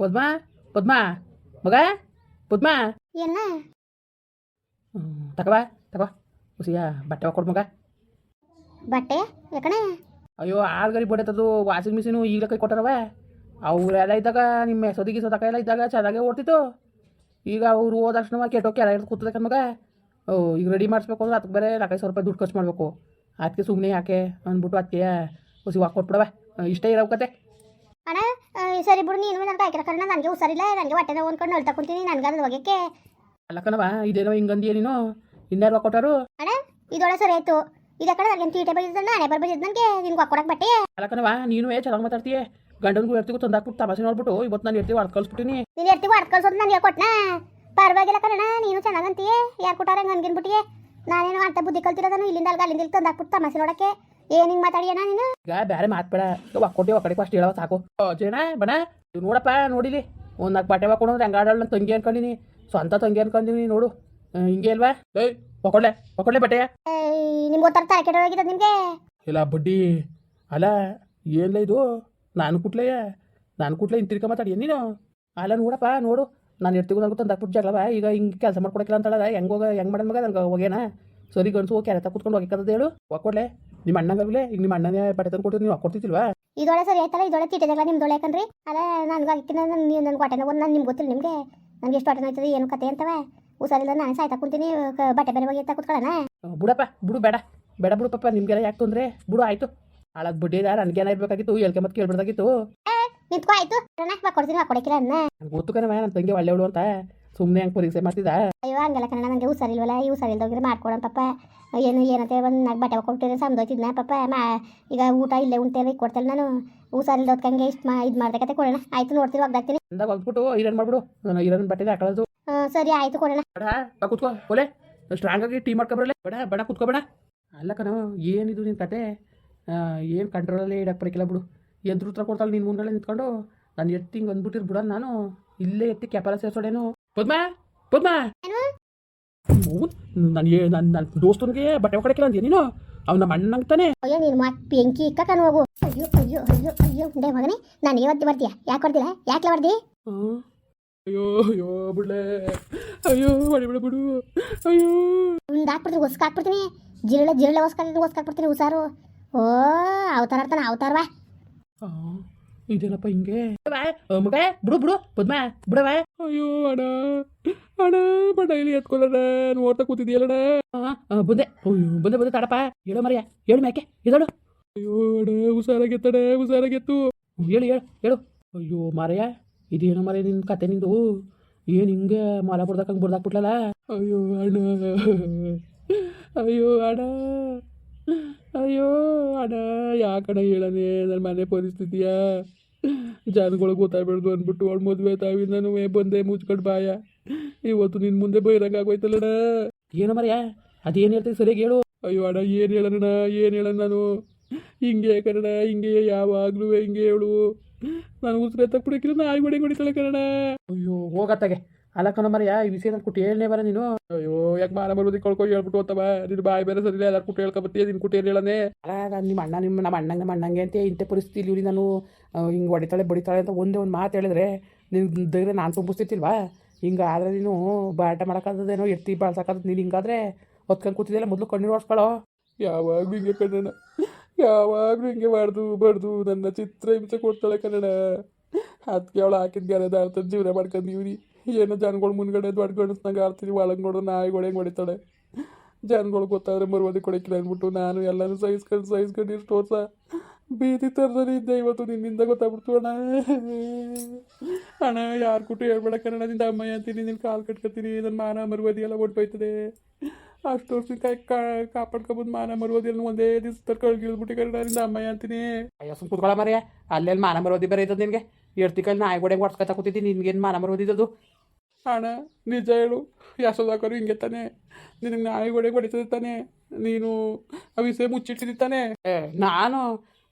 ಪದ್ಮಾ ಪದ್ಮಾ ಮಗ ಪದ್ಮಾ. ಏನ? ತಗವಾ ತಗೋ ಹುಸಿಯ ಬಟ್ಟೆ ಹಾಕೊಡ್ ಮಗ. ಬಟ್ಟೆ? ಯಾಕಣೆ ಅಯ್ಯೋ ಆಳ್ಗರಿ ಬಡತದು ವಾಷಿಂಗ್ ಮಿಷಿನು ಈಗಲೇ ಕೈ ಕೊಟ್ಟಾರವ. ಅವರೆಲ್ಲ ಇದ್ದಾಗ ನಿಮ್ಮ ಸೊದಿಗೆ ತಕ ಎಲ್ಲ ಇದ್ದಾಗ ಚೆನ್ನಾಗೆ ಓಡ್ತಿತ್ತು. ಈಗ ಅವ್ರು ಹೋದ ತಕ್ಷಣ ಕೆಟ್ಟೋಗಿ ಎಲ್ಲ ಹಿಡ್ದು ಕೂತದಕ್ಕೆ ಮಗ. ಓ ಈಗ ರೆಡಿ ಮಾಡಿಸ್ಬೇಕು ಅಂದ್ರೆ ಅದಕ್ಕೆ ಬೇರೆ ನಾಲ್ಕೈದು ಸಾವಿರ ರೂಪಾಯಿ ದುಡ್ಡು ಖರ್ಚು ಮಾಡಬೇಕು. ಅದಕ್ಕೆ ಸುಮ್ಮನೆ ಯಾಕೆ ಅಂದ್ಬಿಟ್ಟು ಅದಕ್ಕೆ ಹುಸಿ ಹಾಕೊಟ್ಬಿಡವ ಇಷ್ಟೇ ಇರೋ ಕತೆ ಅಣ್ಣ ಸರಿ ಬಿಡು ನೀನು ನನಗೆ ಹಾಕಿರೋ ಕಾರಣ ನನಗೆ ಹುಷಾರಿಲ್ಲ ನನಗೆ ಹೊಟ್ಟೆ ನೋವು ಅನ್ಕೊಂಡು ಅಳ್ತಾ ಕುಂತೀನಿ ನನಗೆ ಅದು ಹೋಗಕ್ಕೆ. ಅಲ್ಲ ಕಣವ ಇದೇನೋ ಹಿಂಗಂದಿಯ ನೀನು? ಇನ್ನೇನು ಕೊಟ್ಟರು ಅಣ್ಣ ಇದೊಳ ಸರಿ ಆಯ್ತು. ಇದ ಕಡೆ ನನಗೆ ತೀಟೆ ಬಂದಿದ್ದ ನಾನೇ ಬರ್ಬಿದ್ದು ನನಗೆ ನಿನ್ಗೆ ಹಾಕೊಡಕ್ಕೆ ಬಟ್ಟೆ. ಅಲ್ಲ ಕಣವ ನೀನು ಚೆನ್ನಾಗಿ ಮಾತಾಡ್ತೀಯ? ಗಂಡನಿಗೂ ಎರ್ತಿಗೂ ತಂದಾಕ್ಬಿಟ್ಟು ತಮಾಷೆ ನೋಡ್ಬಿಟ್ಟು ಇವತ್ತು ನಾನು ಎರ್ತಿ ಹೊಡ್ದು ಕಳ್ಸ್ಬಿಟ್ಟಿನಿ. ನೀನು ಎರ್ತಿಗೂ ಹೊಡ್ ಕಳ್ಸೋದು ನನಗೆ ಕೊಟ್ನ? ಪರವಾಗಿಲ್ಲ ಕಣ ನೀನು ಚೆನ್ನಾಗಂತೀಯ ಯಾರು ಕೊಟ್ಟಾರ ಹಂಗೆ ಅನ್ಗಿನ್ಬಿಟ್ಟಿಯೆ ನಾನೇನು ಅಂತ ಬುದ್ಧಿ ಕಲ್ತಿರೋದನ್ನು ಇಲ್ಲಿಂದ ಅಲ್ಲಿಂದ ಇಲ್ಲಿ ತಂದಾಕ್ಬಿಟ್ಟು ತಮಾಷೆ ನೋಡಕ್ಕೆ. ಏನು ಹಿಂಗ್ ಮಾತಾಡಿಯಣ್ಣ ನೀನು? ಈಗ ಬೇರೆ ಮಾತ್ಬೇಡ ಒಕ್ಕೊಟ್ಟಿ ಒಕ್ಕಡೆ ಅಷ್ಟು ಹೇಳೋ ಸಾಕು. ಜೇನ ಬಣ ಇವ್ ನೋಡಪ್ಪ ನೋಡಿಲಿ. ಒಂದು ನಾಲ್ಕು ಬಟ್ಟೆ ಹಾಕೊಂಡು ಹೆಂಗಾಡಲ್ ನನ್ನ ತಂಗಿ ಅನ್ಕೊಂಡಿನಿ. ಸ್ವಂತ ತಂಗಿ ಅನ್ಕೊಂಡಿನಿ ನೋಡು. ಹಿಂಗೆ ಅಲ್ವಾ? ಏಯ್ ಒಕ್ಕೊಡ್ಲೆ ಒಕ್ಕೊಡ್ಲೆ ಬಟ್ಟೆ. ನಿಮ್ಗೆ ಗೊತ್ತಾರ ತಲೆ ನಿಮಗೆ? ಇಲ್ಲ ಬಡ್ಡಿ. ಅಲ್ಲ ಏನ್ಲ ಇದು? ನಾನು ಕುಟ್ಲೆಯ ನಾನು ಕುಟ್ಲೆ ಇಂತಿರ್ಕ ಮಾತಾಡಿ ನೀನು? ಅಲ್ಲ ನೋಡಪ್ಪ ನೋಡು. ನಾನು ಎರ್ತಿಗೂ ನನಗೂ ತಂದು ಹಾಕ್ಬಿಟ್ಟು ಜಗಳವ ಈಗ ಹಿಂಗೆ ಕೆಲಸ ಮಾಡ್ಕೊಡಕ್ಕಿಲ್ಲ ಅಂತಲ್ಲ ಹೆಂಗೆ ಹೋಗ ಹೆಂಗೆ ಮಾಡೋದು ಮಗ? ನನಗೆ ಹೋಗ್ಯಾನ? ಸರಿ ಗಂಡಸು ಹೋಗಿ ಕೆರೆತ ಕುತ್ಕೊಂಡು ಹೋಗಿಕ್ಕದ ಹೇಳು. ಒಕ್ಕೊಡ್ಲೆ. ನಿಮ್ಮ ಅಣ್ಣಂಗಲ್ವೇ ಈಗ ನಿಮ್ಮ ಅಣ್ಣನೇ ಬಟ್ಟೆ ತಂದು ಕೊಟ್ಟು ನೀವು ಕೊಡ್ತಿದ್ದಿಲ್ವಾ ಇದೊಳೆ ಸರಿ ಆಯ್ತಲ್ಲ? ಇದೊಳೆ ತೀಟೆ ನಿಮ್ಮ ದೊಳೆ ಯಾಕಂದ್ರಿ ಅಲ್ಲ ನನ್ಗೆ ಅದಕ್ಕಿಂತ ನೀವು ನನ್ಗೆ ಹೊಟ್ಟೆ ನೋವು ನಾನು ನಿಮ್ಗೆ ಗೊತ್ತಿಲ್ಲ ನಿಮಗೆ. ನನಗೆ ಎಷ್ಟು ಹೊಟ್ಟೆ ನೋಯ್ತದೆ ಏನು ಕತೆ ಅಂತವ. ಹುಷಾರಿಲ್ಲ ನಾನು ಸಾಯ್ತಾ ಕುಂತೀನಿ. ಬಟ್ಟೆ ಬೇರೆ ಹೋಗಿ ಕುತ್ಕೊಳ್ಳೋಣ. ಬಿಡಪ್ಪ ಬಿಡು ಬೇಡ. ಬೇಡ ಬಿಡು ಪಪ್ಪ ನಿಮ್ಗೆಲ್ಲ ಯಾಕೆ ತೊಂದ್ರೆ? ಬಿಡು ಆಯ್ತು. ಹಾಳಾಗಿ ಬಡ್ಡಿದ ನನಗೇನ ಇರ್ಬೇಕಾಗಿತ್ತು ಎಲ್ಕೆ ಮತ್ತೆ ಕೇಳ್ಬಿಡ್ದಾಗಿತ್ತು. ನಿಂತ್ಕೊ ಆಯ್ತು. ಕೊಡ್ತೀನಿ. ಹಾಕೊಡಕ್ಕಿಲ್ಲ ಅನ್ನ ನನಗೆ ಗೊತ್ತು ಕಣ ನನ್ನ ತಂಗಿ ಒಳ್ಳೆಯವಳು ಅಂತ. ಸುಮ್ಮನೆ ಹಂಗೆ ಪರೀಕ್ಷೆ ಮಾಡ್ತಿದ್ದ? ಅಯ್ಯೋ ಹಂಗೆಲ್ಲ ಕಣ ನನಗೆ ಹುಷಾರಿಲ್ವಲ್ಲ ಈ ಹುಷಾರಿಲ್ದೋಗಿದ್ರೆ ಮಾಡ್ಕೊಡೋಣ ಪಾಪ. ಏನು ಏನಂತೆ ಒಂದು ನಾಲ್ಕು ಬಟ್ಟೆ ಕೊಟ್ಟಿದ್ರೆ ಸಂದೋಯ್ತಿದ್ನ ಪಾಪ. ಮಾ ಈಗ ಊಟ ಇಲ್ಲೇ ಉಂಟೆ ಕೊಡ್ತೇನೆ ನಾನು. ಹುಷಾರಿಲ್ದೋದ್ಕಂಗೆ ಇಷ್ಟು ಮಾ ಇದು ಮಾಡ್ದಕ್ಕೆ ಕೊಡೋಣ. ಆಯ್ತು ನೋಡ್ತೀನಿ ಒಗ್ದಾಕ್ತೀನಿ. ಅಂದಾಗ ಹೋಗ್ಬಿಟ್ಟು ಐರನ್ ಮಾಡ್ಬಿಡು. ನಾನು ಐರನ್ ಬಟ್ಟೆ ಹಾಕೊಳ್ಳೋದು. ಸರಿ ಆಯ್ತು ಕೊಡೋಣ. ಬಡ ಬಾ ಕುತ್ಕೋ ಒಲೆ ಸ್ಟ್ರಾಂಗ್ ಆಗಿ ಟೀ ಮಾಡ್ಕೊಬ್ರಲ್ಲ ಬಡ ಬಡ ಕುತ್ಕೋಬೇಡ ಅಲ್ಲ ಕಣ ಏನಿದು ನಿನ್ನ ಕತೆ? ಏನು ಕಂಟ್ರೋಲಲ್ಲೇ ಇಡಕ್ಕೆ ಬರಕಿಲ್ಲ ಬಿಡು. ಎದ್ರು ಉತ್ತರ ಕೊಡ್ತಾಳೆ ನಿನ್ನ ಮುಂದೆ ನಿಂತ್ಕೊಂಡು. ನಾನು ಎತ್ತಿ ಹಿಂಗೆ ಅಂದ್ಬಿಟ್ಟಿರ್ ಬಿಡ ನಾನು. ಇಲ್ಲೇ ಎತ್ತಿ ಕೆಪಾಲ ಸೇರ್ಸೋಡೇನು ಪದ್ಮಾ ಪದ್ಮಾ? ನಾನು ನನ್ನ ನನ್ನ ದೋಸ್ತನಿಗೆ ಬಟ್ಟೆ ಹೊಕ್ಕಡಕ್ಕಿಲ್ಲ ಅಂದ್ಯ ನೀನು? ಅವ್ನ ನಮ್ಮ ಅಣ್ಣಂಗೆ ತಾನೆ? ಅಯ್ಯೋ ನೀನು ಮಾತು ಬೆಂಕಿ ಇಕ್ಕ ಕಣ್ ಹೋಗು. ಅಯ್ಯೋ ಅಯ್ಯೋ ಅಯ್ಯೋ ಅಯ್ಯೋ ಡೇ ಮಗನೇ ನಾನು ಇವತ್ತು ಬರ್ತೀಯ ಯಾಕೆ ಬರ್ತೀಯ ಯಾಕೆ ಬರ್ದಿ. ಅಯ್ಯೋ ಅಯ್ಯೋ ಬಿಡ್ಲೆ. ಅಯ್ಯೋ ಹೊಡಿ ಬಿಡು. ಬಿಡು ಅಯ್ಯೋ. ಒಂದು ಹಾಕ್ಬಿಡ್ತೀನಿ ಹೊಸ್ಕ ಹಾಕ್ಬಿಡ್ತೀನಿ. ಜಿರಳೆ ಜಿರಳೆ ಹೊಸ್ಕ ಹೊಸ್ಕ ಹಾಕ್ಬಿಡ್ತೀನಿ ಹುಷಾರು. ಓ ಅವತಾರ ಆಡ್ತಾನೆ ಅವತಾರವಾ ಇದೇನಪ್ಪ ಹಿಂಗೆ? ಮಗ, ಬಿಡು ಬಿಡು, ಪದ್ಮ, ಬಿಡವ. ಅಯ್ಯೋ, ಅಣ್ಣ ಅಣ್ಣ, ಬಡ, ಇಲ್ಲಿ ಎತ್ಕೊಳ್ಳೋಣ ನೋಡ್ತಾ ಕೂತಿದ್ಯಲ್ಲಣ್ಣ ಬಂದೆ. ಅಯ್ಯೋ, ಬಂದೆ ಬಂದೆ, ತಡಪ್ಪ. ಹೇಳು ಮರಿಯ, ಹೇಳು ಮ್ಯಾಕೆ ಇದಳು. ಅಯ್ಯೋ, ಅಣ್ಣ ಹುಷಾರಾಗೆತ್ತಡ ಹುಷಾರಾಗೆತ್ತು. ಹೇಳು ಹೇಳು ಹೇಳು. ಅಯ್ಯೋ ಮಾರಯ್ಯ ಇದೇನೋ ಮರೆ ನಿನ್ನ ಕತೆ ನಿಂದು? ಏನು ಹಿಂಗೆ ಮೊಲ ಬಿಡ್ದಾಕಂಗೆ ಬಿಡ್ದಾಕ್ಬಿಟ್ಲಲ್ಲ ಅಯ್ಯೋ, ಅಣ್ಣ. ಅಯ್ಯೋ ಅಣ್ಣ. ಅಯ್ಯೋ, ಅಣ್ಣ, ಯಾಕಣ್ಣ ಹೇಳನೆ ನನ್ನ ಮನೆ ಪರಿಸ್ಥಿತಿಯ ಜನಗಳಿಗೆ ಗೊತ್ತಾಗ್ಬಿಡ್ದು ಅಂದ್ಬಿಟ್ಟು ಅವಳು ಮದುವೆ ತಾವಿ ನಾನು ಬಂದೆ ಮುಚ್ಕೊಂಡು ಬಾಯ. ಇವತ್ತು ನಿನ್ನ ಮುಂದೆ ಬೈರಂಗೆ ಆಗೋಯ್ತಲ್ಲಣ್ಣ ಏನು ಮರ್ಯ? ಅದೇನು ಹೇಳ್ತೀನಿ ಸರಿಯಾಗಿ ಹೇಳು. ಅಯ್ಯೋ ಅಣ್ಣ ಏನು ಹೇಳೋಣ ಏನು ಹೇಳೋಣ ನಾನು? ಹಿಂಗೆ ಕನ್ನಡ ಹಿಂಗೆ ಯಾವಾಗಲೂ ಹಿಂಗೆ ಹೇಳು. ನಾನು ಉಸಿರೇ ತಕ್ಬಿಡಕ್ಕಿಲ್ಲ ನಾಯಿ ಹೊಡೆ ಹೊಡಿತಾಳೆ ಕನ್ನಡ ಅಯ್ಯೋ ಹೋಗತ್ತಾಗೆ. ಅಲ್ಲ ಕಣ ಮರ್ಯ ಈ ವಿಷಯ ನಾನು ಕುಟ್ಟು ಹೇಳನೇ ಬರ ನೀನು. ಅಯ್ಯೋ ಯಾಕೆ ಮಾನ ಬರೋದಿ ಕಳ್ಕೊ ಹೇಳ್ಬಿಟ್ಟು ಹೋಗ್ತವ ನಿನ್ನ ಬಾಯಿ ಬೇರೆ ಸರಿ ಎಲ್ಲಾರು ಕುಟ್ಟು ಹೇಳ್ಕೊಬತ್ತೀಯ ನಿನ್ ಕುಟ್ಟು ಏನು ಹೇಳನೆ? ಅಲ್ಲ ನಾನು ನಿಮ್ಮ ಅಣ್ಣ ನಿಮ್ಮ ನಮ್ಮ ಅಣ್ಣಂಗೆ ಮಣ್ಣಂಗೆ ಅಣ್ಣಂಗೆ ಅಂತ ಇಂಥ ಪರಿಸ್ಥಿತಿ ಇಲ್ಲಿ ನಾನು. ಹಿಂಗೆ ಹೊಡಿತಾಳೆ, ಬಡಿತಾಳೆ ಅಂತ ಒಂದೇ ಒಂದು ಮಾತು ಹೇಳಿದ್ರೆ ನಿನ್ನ ಧೈರ್ಯ ನಾನು ತುಂಬಿಸ್ತಿರ್ತಿಲ್ವಾ? ಹಿಂಗೆ ಆದರೆ ನೀನು ಬಾಟ ಮಾಡೋಕ್ಕಾಗದೇನೋ ಎತ್ತಿ ಬಾಳ್ಸಕ್ಕಾಗದು ನೀನು ಹಿಂಗಾದ್ರೆ ಹೊತ್ಕೊಂಡು ಕೂತಿದ್ದೆಲ್ಲ ಮೊದಲು ಕಣ್ಣೀರು ಓಡಿಸ್ಕೊಳ್ಳೋ ಯಾವಾಗಲೂ ಹಿಂಗೆ ಕನ್ನಡ ಯಾವಾಗಲೂ ಹಿಂಗೆ ಮಾಡ್ದು ಬಡ್ದು ನನ್ನ ಚಿತ್ರ ಹಿಂಸೆ ಕೊಡ್ತಾಳೆ ಕನ್ನಡ ಅದಕ್ಕೆ ಅವಳು ಹಾಕಿದ ಗಾರದ ಅರ್ಥ ಜೀವನ ಮಾಡ್ಕೊಂಡಿವ್ರಿ ಏನೋ ಜನಗಳು ಮುಂದ್ಗಡೆ ದೊಡ್ಡ ಗಣಸ್ನಾಗ ಆಡ್ತೀನಿ ಒಳಗೆ ನೋಡೋ ನಾಯಿಗಳು ಹೆಂಗೆ ಹೊಡಿತಾಳೆ. ಜನಗಳು ಗೊತ್ತಾದ್ರೆ ಮರುವದಿ ಕೊಡಕ್ಕಿಲ್ಲ ಅಂದ್ಬಿಟ್ಟು ನಾನು ಎಲ್ಲರೂ ಸಹಿಸ್ಕೊಂಡು ಸಹಿಸ್ಕೊಂಡು ಇಷ್ಟು ವರ್ಷ ಬೀದಿ ಥರದಲ್ಲಿ ಇದ್ದೆ. ಇವತ್ತು ನಿನ್ನಿಂದ ಗೊತ್ತಾಗ್ಬಿಡ್ತು ಅಣ್ಣ. ಅಣ್ಣ ಯಾರು ಕೊಟ್ಟು ಹೇಳ್ಬೇಡ ಕನ್ನಡ ನಿಂದ ಅಮ್ಮಯ್ಯ ಅಂತೀನಿ ನಿನ್ನ ಕಾಲು ಕಟ್ಕೊತೀನಿ. ನನ್ನ ಮಾನ ಮರುವದಿ ಎಲ್ಲ ಒಟ್ಟೋಯ್ತದೆ ಅಷ್ಟು ವರ್ಷ ಕೈ ಕಾ ಕಾಪಾಡ್ಕೊಬೋದು ಮಾನ ಮರುವದಿ ಎಲ್ಲ ಒಂದೇ ದಿವಸ ತರ್ಕೊಂಡು ಕನ್ನಡದಿಂದ. ಅಮ್ಮ ಅಮ್ಮಯ್ಯ ಅಂತೀನಿ. ಅಯ್ಯೋ ಸುಮ್ ಕೂತ್ಕೊಳ್ಳ ಮರ್ಯ ಅಲ್ಲೆಲ್ಲಿ ಮಾನ ಮರುವದಿ ಬೇರೆ ಇದ್ದದ್ದು ನಿನಗೆ. ಎಡ್ತಿ ಕೈಲಿ ನಾಯಿ ಗೋಡೆ ಹೊಡ್ಸ್ಕೊತಾ ಕೂತಿದ್ದೀನಿ. ನಿನ್ಗೇನು ಮಾನ ಮರುವದಿದ್ದದು ಅಣ್ಣ ನಿಜ ಹೇಳು. ಯಾಸೋದಾಕರು ಹಿಂಗೆ ತಾನೆ. ನಿನಗೆ ನಾಯಿ ಗೋಡೆ ಹೊಡಿತದೆ ತಾನೆ. ನೀನು ಆ ವಿಷಯ ಮುಚ್ಚಿಟ್ಟಿದ್ದಿ ತಾನೆ. ಏ ನಾನು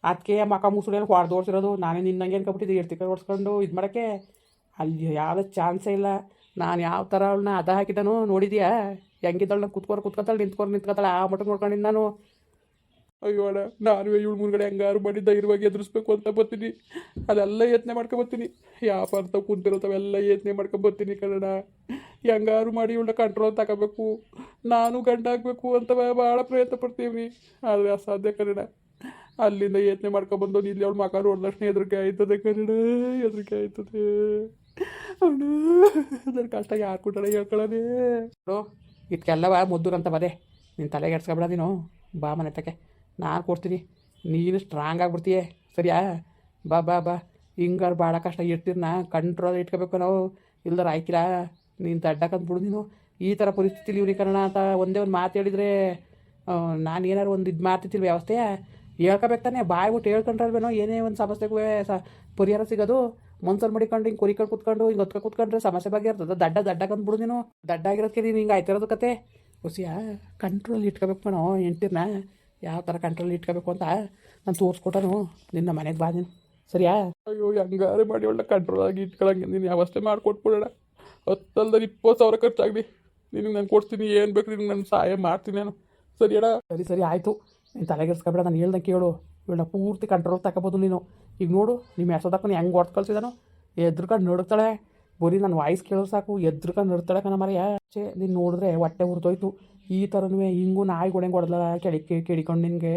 ಅದಕ್ಕೆ ಮಕ ಮುಸುಳೆಲ್ಲ ಹೊಡೆದು ಓಡಿಸಿರೋದು ನಾನೇ ನಿನ್ನಂಗೆ ಅನ್ಕೊಬಿಟ್ಟಿದ್ದೆ ಇರ್ತಿಕ ಓಡಿಸ್ಕೊಂಡು ಇದು ಮಾಡೋಕ್ಕೆ. ಅಲ್ಲಿ ಯಾವುದೇ ಚಾನ್ಸೇ ಇಲ್ಲ. ನಾನು ಯಾವ ಥರ ಅವಳನ್ನ ಅದ ಹಾಕಿದನು ನೋಡಿದ್ಯಾ? ಹೆಂಗಿದ್ದಾಳು ನಾನು ಕುತ್ಕೊಂಡು ಕುತ್ಕೊತಾಳೆ ನಿಂತ್ಕೊಂಡು ನಿಂತ್ಕೊತಾಳೆ, ಆ ಮಟ್ಟಕ್ಕೆ ನೋಡ್ಕೊಂಡಿದ್ದು ನಾನು. ಅಯ್ಯೋ ಅಣ್ಣ ನಾನು ಇವಳು ಮುಂದ್ಗಡೆ ಹೆಂಗಾರು ಮಾಡಿ ಧೈರ್ಯವಾಗಿ ಎದುರಿಸ್ಬೇಕು ಅಂತ ಬರ್ತೀನಿ. ಅದೆಲ್ಲ ಯತ್ನೆ ಮಾಡ್ಕೊಬರ್ತೀನಿ ಬರ್ತೀನಿ. ಅಂತ ಕುಂತಿರೋತವೆಲ್ಲ ಯತ್ನೆ ಮಾಡ್ಕೊಬರ್ತೀನಿ ಕನ್ನಡ ಹೆಂಗಾರು ಮಾಡಿ ಇವಳನ್ನ ಕಂಟ್ರೋಲ್ ತಗೋಬೇಕು. ನಾನು ಗಂಡಾಗಬೇಕು ಅಂತ ಭಾಳ ಪ್ರಯತ್ನ ಪಡ್ತೀವಿ ಆದರೆ ಅಸಾಧ್ಯ ಕನ್ನಡ ಅಲ್ಲಿಂದ ಯತ್ನೆ ಬಂದು ಇಲ್ಲಿ ಅವಳು ಮಕ ನೋಡಿದಷ್ಟು ಹೆದರಿಕೆ ಆಯ್ತದೆ ಕನ್ನಡ ಹೆದರಿಕೆ ಆಯ್ತದೆ. ಅವನು ನನ್ನ ಕಷ್ಟ ಯಾರು ಕೊಟ್ಟಾಳ ಹೇಳ್ಕೊಳ್ಳೋದೇ ಬಾ ಅಂತ ಬದೇ. ನೀನು ತಲೆಗೆ ಎಡ್ಸ್ಕೊಬೇಡ ನೀನು. ಬಾ ಮನೆ ತಕ್ಕೆ. ನಾನು ಕೊಡ್ತೀನಿ. ನೀನು ಸ್ಟ್ರಾಂಗ್ ಆಗಿಬಿಡ್ತೀಯೇ. ಸರಿಯಾ? ಬಾ ಬಾ ಬಾ. ಹಿಂಗಾರು ಭಾಳ ಕಷ್ಟ ಇರ್ತೀರಿ ನಾ ಕಂಟ್ರೋಲ್ ಇಟ್ಕೋಬೇಕು ನಾವು. ಇಲ್ದಾರ ಆಯ್ಕಿಲ್ಲ ನೀನು ತಡ್ಡಕ್ಕಂದ್ಬಿಡು ನೀನು. ಈ ಥರ ಪರಿಸ್ಥಿತಿಲಿ ಇವ್ರಿಗೆ ಕನ್ನಡ ಅಂತ ಒಂದೇ ಒಂದು ಮಾತು ಹೇಳಿದ್ರೆ ನಾನು ಏನಾರು ಒಂದು ಇದು ಮಾಡ್ತಿದ್ದಿಲ್ಲ ವ್ಯವಸ್ಥೆ ಹೇಳ್ಕೊಬೇಕು ತಾನೆ ಬಾಯ್ ಬಿಟ್ಟು ಹೇಳ್ಕೊಂಡ್ರಲ್ವೇನೋ, ಏನೇ ಒಂದು ಸಮಸ್ಯೆಗೂ ಸ, ಪರಿಹಾರ ಸಿಗೋದು, ಮನ್ಸಲ್ಲಿ ಮಡಿಕೊಂಡು ಹಿಂಗೆ ಕುರಿಕೊಂಡು ಕುತ್ಕೊಂಡು, ಹಿಂಗೆ ಹೊತ್ಕೊಂಡು ಕುತ್ಕೊಂಡ್ರೆ ಸಮಸ್ಯೆ ಬಗ್ಗೆ ಇರ್ತದೆ ದಡ್ಡ ದಡ್ಡಕ್ಕಂದ್ಬಿಡು ನೀನು. ದಡ್ಡ ಆಗಿರೋದಕ್ಕೆ ನೀನು ಹಿಂಗೆ ಆಯ್ತಿರೋದು ಕತೆ. ಹುಸಿಯಾ ಕಂಟ್ರೋಲ್ ಇಟ್ಕೋಬೇಕು ಕಣೋ, ಹೆಂಡ್ತಿರ್ನ. ಯಾವ ಥರ ಕಂಟ್ರೋಲ್ ಇಟ್ಕೋಬೇಕು ಅಂತ ನಾನು ತೋರಿಸ್ಕೊಟ್ಟನು. ನಿನ್ನ ಮನೆಗೆ ಬಾ ನೀನು. ಸರಿಯಾ? ಅಯ್ಯೋ, ಹಂಗಾರೆ ಮಾಡಿ ಒಳ್ಳೆ ಕಂಟ್ರೋಲ್ ಆಗಿ ಇಟ್ಕೊಳಂಗೆ. ನೀನು ಯಾವಷ್ಟೇ ಮಾಡಿಕೊಟ್ಬಿಡೋಣ. ಹತ್ತಲ್ದಲ್ಲಿ ಇಪ್ಪತ್ತು ಸಾವಿರ ಖರ್ಚಾಗಲಿ. ನಿನಗೆ ನಾನು ಕೊಡ್ತೀನಿ ಏನು ಬೇಕು ನಿನಗೆ ನಾನು ಸಹಾಯ ಮಾಡ್ತೀನಿ ನಾನು. ಸರಿಯಣ್ಣ? ಸರಿ ಸರಿ, ಆಯಿತು. ನೀನು ತಲೆಗೆಡ್ಸ್ಕೊಬೇಡ ನಾನು ಹೇಳ್ದಂಗೆ ಕೇಳು. ಇವಳನ್ನ ಪೂರ್ತಿ ಕಂಟ್ರೋಲ್ ತಗೋಬೋದು ನೀನು. ಈಗ ನೋಡು ನಿಮ್ಮ ಹೆಸದಕ್ಕೂ ಹೆಂಗೆ ಹೊಡ್ದು ಎದ್ರು ಎದ್ರುಕೊಂಡು ನಡುಕ್ತಾಳೆ ಬರೀ ನನ್ನ ವಾಯ್ಸ್ ಕೇಳೋ ಸಾಕು, ಎದ್ರುಕೊಂಡು ನಡ್ತಾಳೆ ಕಣ ಮರ ಛೇ, ನೀನು ನೋಡಿದ್ರೆ ಹೊಟ್ಟೆ ಹುರಿದೋಯ್ತು ಈ ಥರನೂ ಹಿಂಗೂ ನಾಯಿ ಗೊಡೆಂಗೆ ಹೊಡೆದಲ್ಲ ಕೆಳಿ ಕೆಡಿಕೊಂಡು ನಿನಗೆ.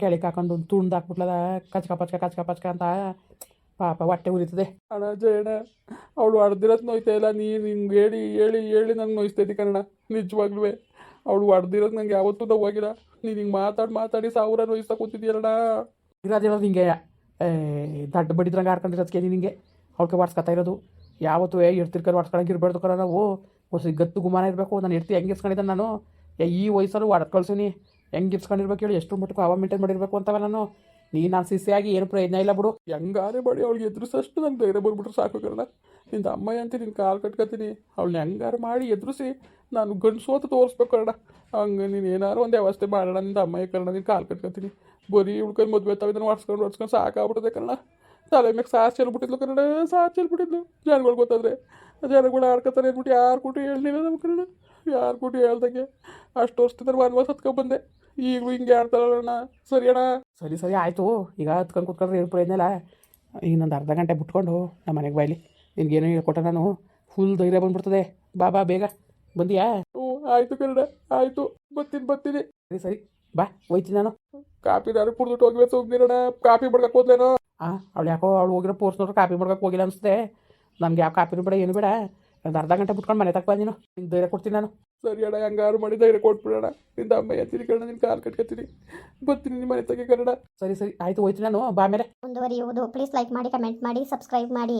ಕೆಳಗೆ ಹಾಕೊಂಡು ತುಂಡು ಹಾಕ್ಬಿಟ್ಲದ ಕಚ್ಕ ಪಚ್ಕ ಕಚ್ಕ ಪಚ್ಕ ಅಂತ. ಪಾಪ, ಹೊಟ್ಟೆ ಉರಿತದೆ. ಅಣ್ಣ, ಜಯಣ್ಣ, ಅವಳು ಹೊಡೆದಿರೋದು ನೋಯ್ತಾ ಇಲ್ಲ. ನೀನು ಹಿಂಗೆ ಹೇಳಿ ಹೇಳಿ ಹೇಳಿ ನಂಗೆ ನೋಯಿಸ್ತೈತಿ ಕನ್ನಡ ನಿಜವಾಗ್ಲೂ ಅವಳು ಹೊಡೆದಿರೋದು ನಂಗೆ ಯಾವತ್ತೂ ಹೋಗಿಲ್ಲ ನೀನು ಹಿಂಗೆ ಮಾತಾಡಿ ಮಾತಾಡಿ ಸಾವಿರ ವಯಸ್ಸ ಕೂತಿದ್ದೀಯಲ್ಲಣ್ಣ ಇರೋದಿರೋದು ಹಿಂಗೆ ದಡ್ಡ ಬಡಿದ್ರಂಗೆ ಆಡ್ಕೊಂಡಿರೋದಕ್ಕೆ ನಿನಗೆ ಅವಳಿಗೆ ಬಾಡ್ಸ್ಕೊತಾ ಇರೋದು. ಯಾವತ್ತೂ, ಏ ಇರ್ತಿರ್ಕರ್ ವಾಡ್ಸ್ಕೊಳಂಗೆ ಇರಬಾರ್ದು ಕರ ನಾವು. ಹೊಸ ಗತ್ತು ಗುಮಾನ ಇರಬೇಕು. ನಾನು ಇರ್ತಿ ಹೆಂಗೆ ಇಸ್ಕೊಂಡಿದ್ದೆ ನಾನು? ಈ ವಯಸ್ಸಲ್ಲೂ ಹೊಡೆದು ಕಳ್ಸೀನಿ ಹೆಂಗೆ ಇರ್ಸ್ಕೊಂಡಿರ್ಬೇಕು ಹೇಳಿ. ಎಷ್ಟು ಮಟ್ಟಕ್ಕೂ ಅವ ಮೇಂಟೈನ್ ಮಾಡಿರಬೇಕು ಅಂತವ ನಾನು. ನೀ ನಾನು ಸಿಸಿಯಾಗಿ ಏನು ಪ್ರಯೋಜನ ಇಲ್ಲ ಬಿಡು. ಹೆಂಗಾರೆ ಬಡಿ, ಅವಳಿಗೆ ಎದುರಿಸಷ್ಟು ನಂಗೆ ಧೈರ್ಯ ಬಂದ್ಬಿಟ್ರೆ ಸಾಕು ಕರ್ಣ. ನಿಂದು ಅಮ್ಮ ಅಂತ ನಿನ್ನ ಕಾಲು ಕಟ್ಕೊತೀನಿ. ಅವಳನ್ನ ಹೆಂಗಾರು ಮಾಡಿ ಎದುರಿಸಿ, ನಾನು ಗಂಡಸು ಅಂತ ತೋರಿಸ್ಬೇಕು ಕರ್ಣ. ಹಂಗೆ ನೀನು ಏನಾರು ಒಂದು ವ್ಯವಸ್ಥೆ ಮಾಡೋಣ, ನಿಂದ ಅಮ್ಮಯ್ಯ ಕರ್ಣ ನಿನ್ನ ಕಾಲು ಕಟ್ಕೊತೀನಿ. ಬರೀ ಉಳ್ಕೊಂಡು ಮದುವೆ ತಾವಿದ್ದನ್ನು ಹೊಡ್ಸ್ಕೊಂಡು ಹೊಡ್ಸ್ಕೊಂಡು ಸಾಕಾಗ್ಬಿಡ್ತದೆ ಕರ್ಣ. ತಲೆ ಮ್ಯಾಗೆ ಸಾರ್ ಚೆಲ್ಬಿಟ್ಟಿದ್ಲು ಕನ್ನಡ ಸಾರ್ ಚೆಲ್ಬಿಟ್ಟಿದ್ಲು ಜನಗಳು ಗೊತ್ತಾದ್ರೆ, ಜನಗಳು ಆಡ್ಕೊತಾರೆ ಅಂದ್ಬಿಟ್ಟು ಯಾರು ಕೊಟ್ಟು ಹೇಳಲಿಲ್ಲ ನಮ್ಮ ಕನ್ನಡ ಯಾರು ಕೊಟ್ಟು ಹೇಳ್ದಂಗೆ ಅಷ್ಟು ವರ್ಷದಿಂದ ವರ್ಷ ಹತ್ಕೊಂಡ್ ಬಂದೆ. ಈಗಲೂ ಹಿಂಗೆ ಆಡ್ತಾರಣ್ಣ ಸರಿ ಅಣ್ಣ ಸರಿ ಸರಿ ಆಯಿತು ಈಗ ಹತ್ಕೊಂಡು ಕುತ್ಕೊಂಡ್ರೆ ಏನು ಪ್ರಯೋಜನ ಇಲ್ಲ ಇನ್ನೊಂದು ಅರ್ಧ ಗಂಟೆ ಬಿಟ್ಕೊಂಡು ನಮ್ಮ ಮನೆಗೆ ಬಾಯ್ಲಿ ನಿನಗೇನೋ ಹೇಳ್ಕೊಟ್ಟ ನಾನು. ಫುಲ್ ಧೈರ್ಯ ಬಂದ್ಬಿಡ್ತದೆ. ಬಾ ಬಾ ಬೇಗ. ಬಂದಿಯಾ? ಹ್ಞೂ ಆಯಿತು ಕನ್ನಡ ಆಯಿತು. ಬರ್ತೀನಿ ಬರ್ತೀನಿ. ಸರಿ ಸರಿ. ಬಾ ಹೋಯ್ತೀನಿ ನಾನು. ಕಾಪಿ ನಾನು ಕುಡ್ದುಟ್ಟು ಹೋಗಿವೆ ಸುಮ್ಮನಿರೋಣ ಕಾಪಿ ಮಾಡ್ಕಕ್ಕೆ ಹೋದ್ಲೇನೋ ಹಾಂ ಅವಳು ಯಾಕೋ ಅವಳು ಹೋಗಿರೋ ಪೋರ್ಸ್ ನೋಡ್ರೆ ಕಾಪಿ ಮಾಡ್ಕಕ್ಕೆ ಹೋಗಿಲ್ಲ ಅನಿಸುತ್ತೆ. ನಮ್ಗೆ ಯಾವ ಕಾಪಿನೂ ಬೇಡ ಏನು ಬೇಡ. ಒಂದು ಅರ್ಧ ಗಂಟೆ ಬಿಟ್ಕೊಂಡು ಮನೆ ತಕ್ಕ ಬಂದಿನೋ ನಿಂಗೆ ಧೈರ್ಯ ಕೊಡ್ತೀನಿ ನಾನು. ಸರಿ ಅಣ್ಣ ಹೆಂಗಾರು ಮಾಡಿ ಧೈರ್ಯ ಕೊಟ್ಬಿಡೋಣ. ನಿಂದ ಅಮ್ಮ ಎತ್ತೀನಿ ಕಣ ನಿನ್ ಕಾಲು ಕಟ್ಕೊತೀನಿ. ಬರ್ತೀನಿ ನಿಮ್ಮ ಮನೆ ತಗೆ ಕನ್ನಡ. ಸರಿ ಸರಿ ಆಯ್ತು ಹೋಯ್ತು ನಾನು. ಬಾ ಮೇಲೆ ಮುಂದುವರಿಯುವುದು. ಪ್ಲೀಸ್ ಲೈಕ್ ಮಾಡಿ ಕಮೆಂಟ್ ಮಾಡಿ ಸಬ್ಸ್ಕ್ರೈಬ್ ಮಾಡಿ.